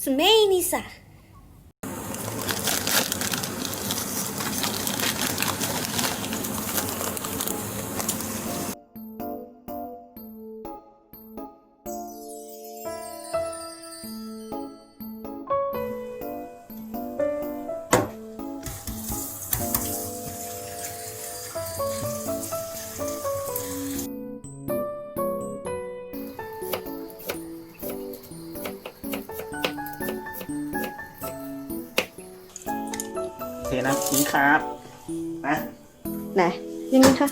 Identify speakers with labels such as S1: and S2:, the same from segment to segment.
S1: Smainisa.
S2: โเคนะนี่ครับ นะ
S3: ไหนยังไงคะ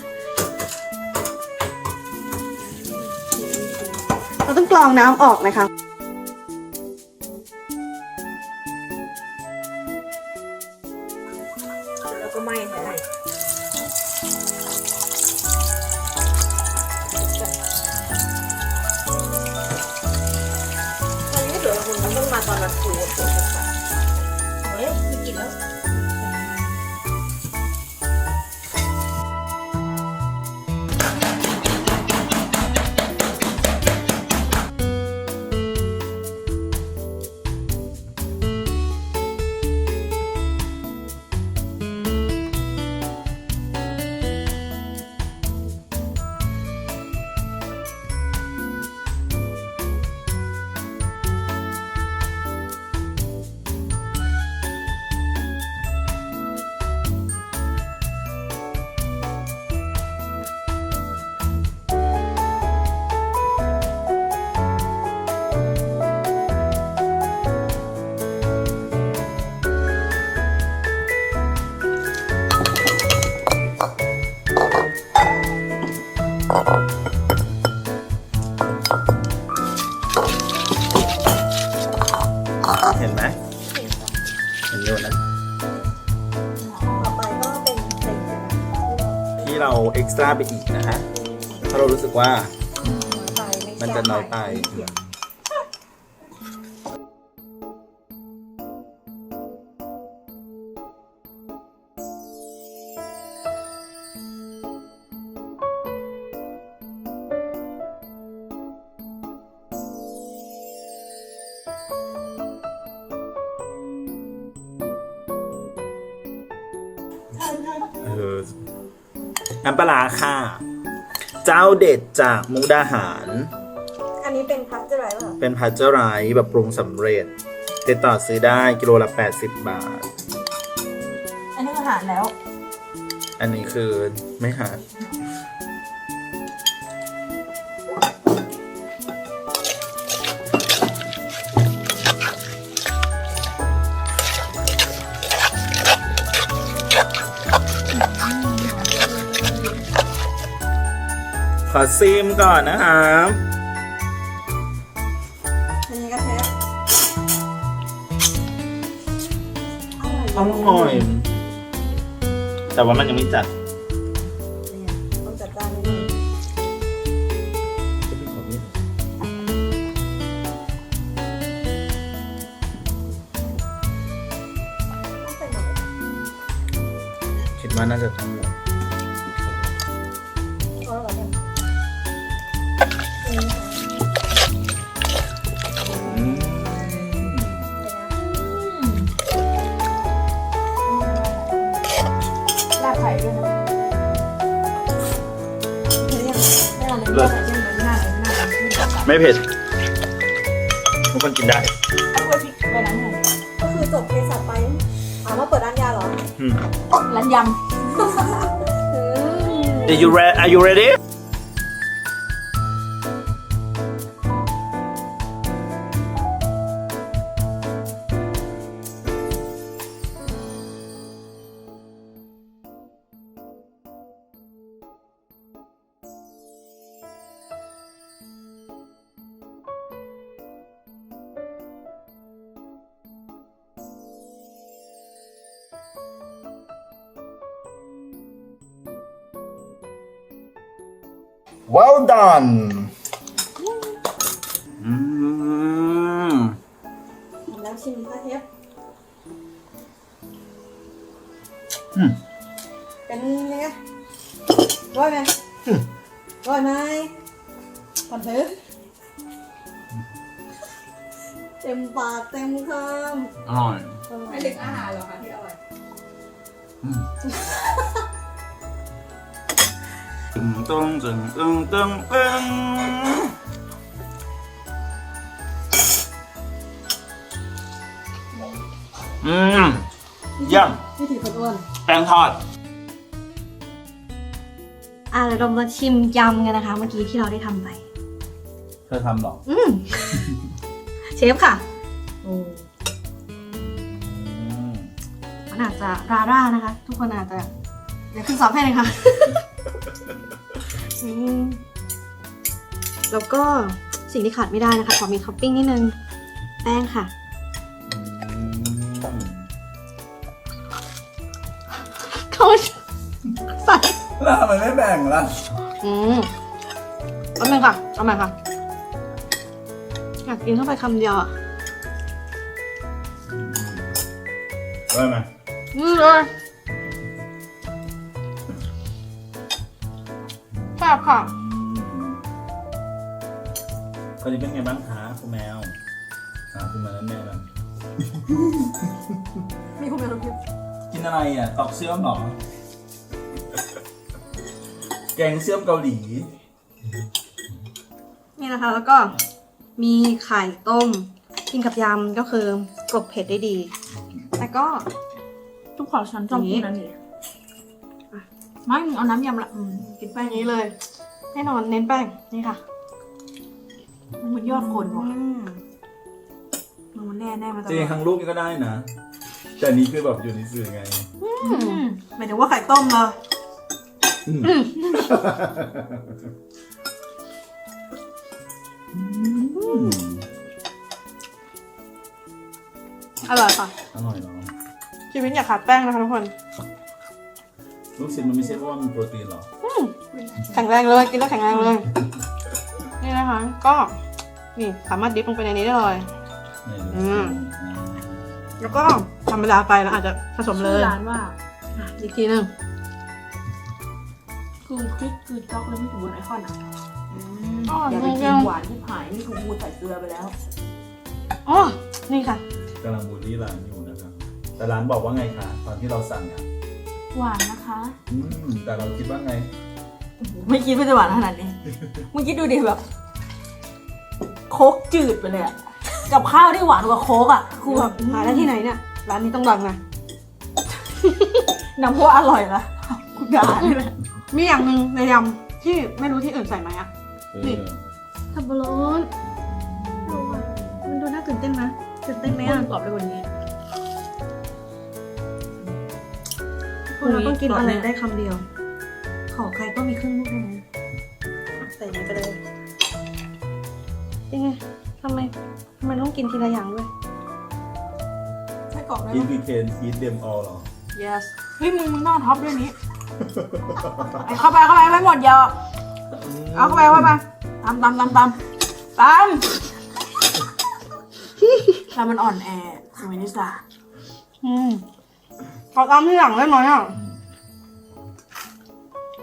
S3: เราต้องกรองน้ำออกนะคะ
S1: แล้วก็ไม่ได้ตอนนี้เดี๋ยวคุณต้องมาตอนวันศุกร์ศุก ซ์
S2: ตร้าไปอีกนะฮะเพราะเรารู้สึกว่า
S1: ไปไมั
S2: นจะน้อยไป น้ำปลาร้าค่ะ เจ้าเด็ดจากมุกดาหาร
S1: อันนี้เป็นพัสเจอร์ไรป่ะ
S2: เป็นพัชเจอร์ไรส์แบบปรุงสำเร็จ ติดต่อซื้อได้กิโลละ 80 บาท
S1: อันนี้อาหารแล้ว
S2: อันนี้คือไม่หา ขอซิมก่อนนะครับ
S1: อันนี้ก็แท้
S2: อร่อย แต่ว่ามันยังไม่จัด
S1: ต้องจัดจานนิดนึงต้องเป็นแบบ
S2: คิดว่าน่าจะทั้ง
S1: ไม่เผ็
S2: ดทุกคนกินได้
S1: เอาไปพริกไปนั้นเลยก็คือจบเภสัชไปถามว่าเปิดร้านยาเหรอ
S2: อืม
S1: ร้านยำ
S2: Are you ready? Are you ready? Well done อืม
S1: แล้วชิมค่ะเทป
S2: อืม
S1: เป็นยังไงร้อยไหม
S2: อืม
S1: ร้อยไหมผ่อนถือ
S3: เต็มปากเต็มค
S2: อร่อยำ
S1: ไม่ถึงอาหารหรอคะที่อร่อย
S2: ตึงตึงตึงตึงตึงตึงอืมเยี่ยม
S3: พี่ถือคนอ้วน
S2: แป้งทอด
S3: อะเดี๋ยวเรามาชิมยำกันนะคะ เมื่อกี้ที่เราได้ทำไป
S2: เธอทำหรอ
S3: อืม เชฟค่ะโอ้
S2: อืม
S3: มันอาจจะราร่านะคะ ทุกคนอาจจะเดี๋ยวขึ้นสอบให้เลยค่ะ แล้วก็สิ่งที่ขาดไม่ได้นะคะ ขอมีท็อปปิ้งนิดนึง แป้งค่ะ
S2: อืม
S3: เขาใส่
S2: แล้วทำไมไม่แบ่งล่ะ
S3: อืมเอาใหม่ค่ะ เอาใหม่ค่ะ อยากกินเข้าไปคำเดียวอะ
S2: ได้ไหม
S3: อืมเลย แซ่บค่ะ
S2: ตอนนี้เป็นไงบ้างคะคุณแมวอ่าคุณแมวและแม่บ้าง
S3: มีคุณเป็นคนพิม
S2: กินอะไรอะตอกเสื่อมเหรอ แกงเสื่อมเกาหลี
S3: นี่นะคะ แล้วก็มีไข่ต้ม กินกับยำก็คือกลบเผ็ดได้ดี แล้วก็
S1: ทุกขอฉันจอมพูดนั้นนี่ ไม่มึงเอาน้ำยำละอืมกินแป้
S3: แป้
S1: ง
S3: ง
S1: นี้
S3: นี้เลย แน่นอนเน้นแป้งนี่ค่ะ
S1: มันเหมือนยอดคนว่ะ
S3: อืม
S1: มันแน่แน่มาตล
S2: จ
S1: อ
S2: ริง
S1: ด
S2: ๆทั้งลูกนี่ก็ได้นะ แต่อันนี้คือแบบอยู่ในสื่อไง
S1: อืมหมายถึงว่าไข่ต้มเหรอ
S3: อร่อยค่ะ
S2: อร่อยเนาะ
S3: ชีวิตอย่าขาดแป้งนะคะทุกคน
S2: ลูกชิ้นมันไม่ใช่เพราะว่ามีโปรตีนหรอ
S3: แข็งแรงเลยกินแล้วแข็งแรงเลย นี่นะคะ ก็นี่สามารถดิฟลงไปในนี้ได้เลย
S2: ในลูก
S3: อื
S2: ชิ้
S3: ม
S2: นอ่า
S3: แล้วก็ธรรมดาไปแล้วอาจจะผสมเล
S1: ชื่อยร้านว่า
S3: อะอีกทีหนึง
S1: คือคลิกคือจ็อกแล้วไม่ถูกบนไอคอนอะ
S3: อ๋อ
S1: อย่าไป
S3: นี่
S1: กิ
S3: ยั
S1: น
S3: ง
S1: หวานที่หายนี่ถูกบูใส่เกลือไปแล้ว
S3: อ๋อนี่ค่ะ
S2: กำลังบูลลี่ร้านอยู่นะครับ แต่ร้านบอกว่าไงคะตอนที่เราสั่งอะ
S1: หวานนะคะ
S2: อืมแต่เราคิดว่าไง
S1: ไม่คิดว่าจะหวานขนาดนี้มึงคิดดูดิแบบ โคกจืดไปเลยอะกับข้าวที่หวานกว่าโคกอะคื
S3: คืออ
S1: แบ
S3: แบบบหาได้ที่ไหนเนี่ย ร้านนี้ต้องดังนะ
S1: น้ำพวกอร่อยละกูด่าเลยนะ
S3: มีอย่างหนึ่งในยำที่ไม่รู้ที่อื่นใส่ไหมอะ
S2: เอ
S3: นี่
S2: อ
S3: สับปะรดดูอะมันดูน่าตื่นเต้นไหมตื่นเต้นไหม
S1: ไม่
S3: อะ
S1: กรอบไปกว่านี้
S3: คนเราต้องกินอะไรได้คำเดียว ขอใครก็มีครึ่งลูกได้ไหมใส่นี้ไปเลยยังไงทำไมทำไมต้องกินทีละอย่างด้วย
S1: ใช่กรอบไหม
S2: อีทวีเคนอีทเดมออลหรอ
S1: yes เฮ้ยมึงมึงนอกท็อปด้วยนี้เอาเข้าไปเข้าไปไม่หมดเยอะเอาเข้าไปเข้าไปตามตามตามตามตามแต่มันอ่อนแอสมัยนิสา
S3: อืมข อตามที่หลังได้ไหมอะ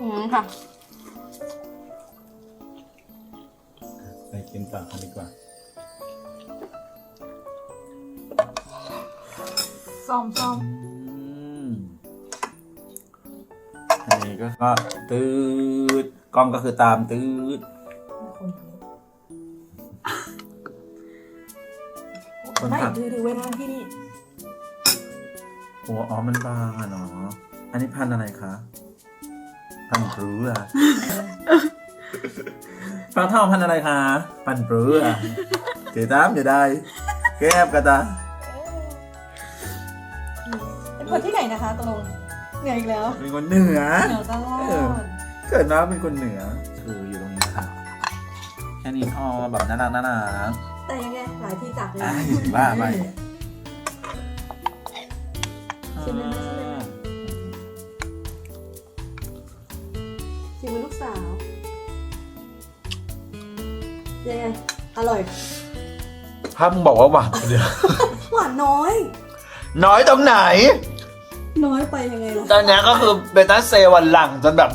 S3: อืมค่ะ
S2: ไปกินต่างกันดีกว่า
S1: ซ่อมซ่อม
S2: อืมอันนี้ก็ก็ตืดกล้องก็คือตามตืดคน
S1: ไม่
S2: ขับ
S1: ถือถือไว้นั่งที่นี่
S2: หัวอ๋อ มันบางอะเนาะ อันนี้พันธุ์อะไรคะพันธุ์ปรืออะฟังทองพันธุ์อะไรคะ พันธุ์ปรืออะถือตามอยู่ได้ แก้บกระตา
S3: เป็นคนที่ไหนนะคะตกลงเหนื่อยอีกแล้ว
S2: เป็นคนเหนือ
S3: เหนื่อยตลอ
S2: เออ
S3: ด
S2: เกิดมาเป็นคนเหนือ คืออยู่ตรงนี้ค่ะ แค่นี้พอแบบน่ารักน่ารัก
S3: แต่ยังไงหลายที่จับเลย
S2: อะบ้าไป
S3: ชิมเลยนะชิมเลยลูกสาวยังไงอร่อย
S2: ถ้ามึงบอกว่าหวานเดียว
S3: หวานน้อย
S2: น้อยตรงไหน
S3: น้อยไปยังไงล่ะ
S2: ตอนนี้ก็คือเบต้าเซลล์วันหลังจนแบบ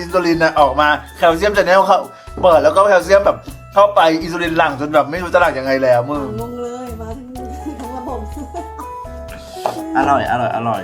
S2: อินซูลินนะออกมาแคลเซียมจะแนวเข้าเปิดแล้วก็แคลเซียมแบบเข้าไปอินซูลินหลังจนแบบไม่รู้จะหลังยังไงแล้วมึง
S3: งง
S4: อร่อย อร่อย อร่อย